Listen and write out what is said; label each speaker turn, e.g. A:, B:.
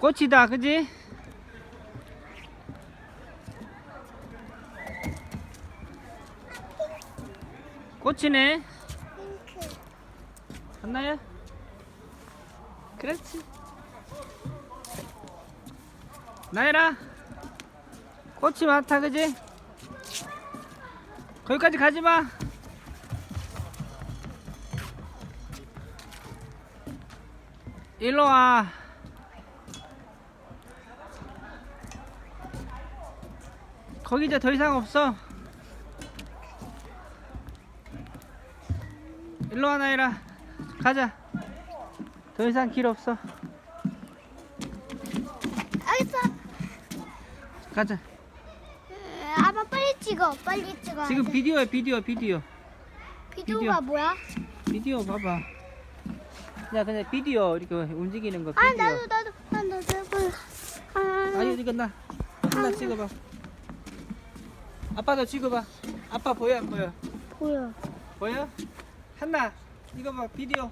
A: 꽃이다, 그지? 꽃이네. 한나야? 그렇지. 나열아. 꽃이 많다, 그지? 거기까지 가지 마. 일로 와. 거기 이제 더 이상 없어. 일로 와, 나열아. 가자. 더 이상 길 없어.
B: 알겠어.
A: 가자.
B: 에, 아빠 빨리 찍어. 빨리 찍어.
A: 지금 비디오야, 비디오, 비디오.
B: 비디오가
A: 비디오.
B: 뭐야?
A: 비디오 봐봐. 야, 그냥 비디오 이렇게 움직이는 거.
B: 아
A: 비디오.
B: 나도 나도 아, 나도 아,
A: 아유, 이거 나. 하나 찍어봐. 아빠도 찍어봐. 아빠 보여, 안 보여?
B: 보여.
A: 보여? 한나, 이거 봐, 비디오.